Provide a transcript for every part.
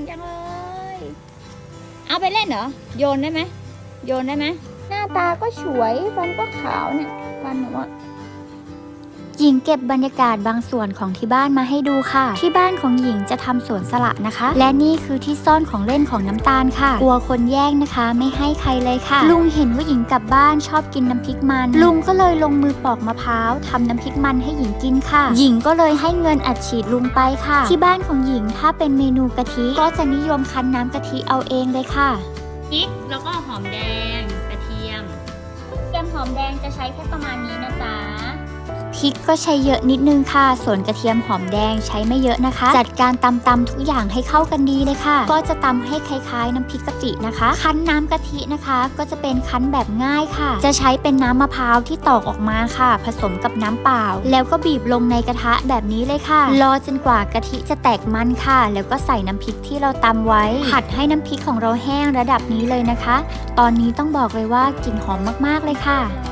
งจังเลย เอาไปเล่นเหรอ โยนได้ไหม โยนได้ไหม หน้าตาก็ฉวย ฟันก็ขาวเนี่ย ฟันหนูอะ หญิงเก็บบรรยากาศบางส่วนของที่บ้านมาให้ดูค่ะ ที่บ้านของหญิงจะทำสวนสละนะคะ และนี่คือที่ซ่อนของเล่นของน้ำตาลค่ะ กลัวคนแย่งนะคะ ไม่ให้ใครเลยค่ะ ลุงเห็นว่าหญิงกลับบ้านชอบกินน้ำพริกมัน ลุงก็เลยลงมือปอกมะพร้าวทำน้ำพริกมันให้หญิงกินค่ะ หญิงก็เลยให้เงินอัดฉีดลุงไปค่ะ ที่บ้านของหญิงถ้าเป็นเมนูกะทิก็จะนิยมคั้นน้ำกะทิเอาเองเลยค่ะพริกแล้วก็หอมแดงกระเทียมแกมหอมแดงจะใช้แค่ประมาณนี้นะจ๊ะ พริกก็ใช้เยอะนิดนึงค่ะ ส่วนกระเทียมหอมแดงใช้ไม่เยอะนะคะ จัดการตำตำทุกอย่างให้เข้ากันดีเลยค่ะ ก็จะตำให้คล้ายๆ น้ำพริกกะปินะคะ คั้นน้ำกะทินะคะ ก็จะเป็นคั้นแบบง่ายค่ะ จะใช้เป็นน้ำมะพร้าวที่ตอกออกมาค่ะ ผสมกับน้ำเปล่า แล้วก็บีบลงในกระทะแบบนี้เลยค่ะ รอจนกว่ากะทิจะแตกมันค่ะ แล้วก็ใส่น้ำพริกที่เราตำไว้ ผัดให้น้ำพริกของเราแห้งระดับนี้เลยนะคะ ตอนนี้ต้องบอกเลยว่ากลิ่นหอมมากๆเลยค่ะนะคะ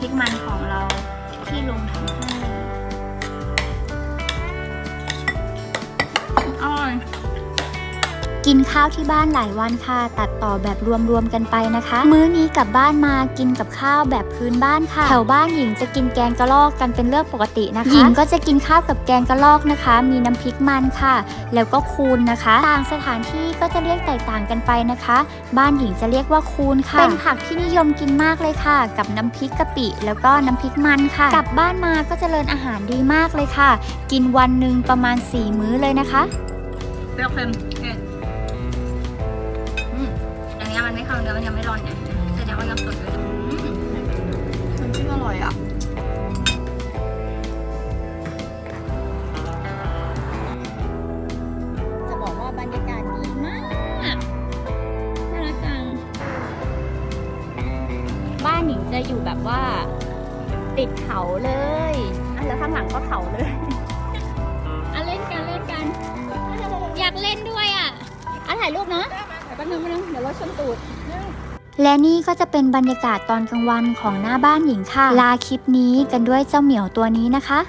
พริกมันของเราที่ลงทำ กินข้าวที่บ้านหลายวันค่ะ ตัดต่อแบบรวมๆกันไปนะคะ มื้อนี้กลับบ้านมากินกับข้าวแบบพื้นบ้านค่ะแถวบ้านหญิงจะกินแกงกะลอกกันเป็นเรื่องปกตินะคะ หญิงก็จะกินข้าวกับแกงกะลอกนะคะ มีน้ำพริกมันค่ะ แล้วก็คูนนะคะต่างสถานที่ก็จะเรียกแตกต่างกันไปนะคะ บ้านหญิงจะเรียกว่าคูนค่ะเป็นผักที่นิยมกินมากเลยค่ะ กับน้ำพริกกะปิ แล้วก็น้ำพริกมันค่ะ กลับบ้านมาก็จเจริญอาหารดีมากเลยค่ะ กินวันหนึ่งประมาณ4มื้อเลยนะคะเปรี้ยวเค็มเผ็ด มันไม่เข้าเนื้อมันยังไม่ร้อนเนี่ยแสดงว่ายังสดอยู่อืมน้ำจิ้มอร่อยอะจะบอกว่าบรรยากาศดีมากน่ารักจังบ้านหนิงจะอยู่แบบว่า ติดเขาเลยอะแล้วข้างหลังก็เขาเลยอะเล่นกันเล่นกัน อยากเล่นด้วยอะอะถ่ายรูปเนาะเดี๋ยว แป๊บนึงแป๊บนึงเดี๋ยวรถชนตูดและนี่ก็จะเป็นบรรยากาศตอนกลางวันของหน้าบ้านหญิงค่ะ ลาคลิปนี้กันด้วยเจ้าเหมียวตัวนี้นะคะ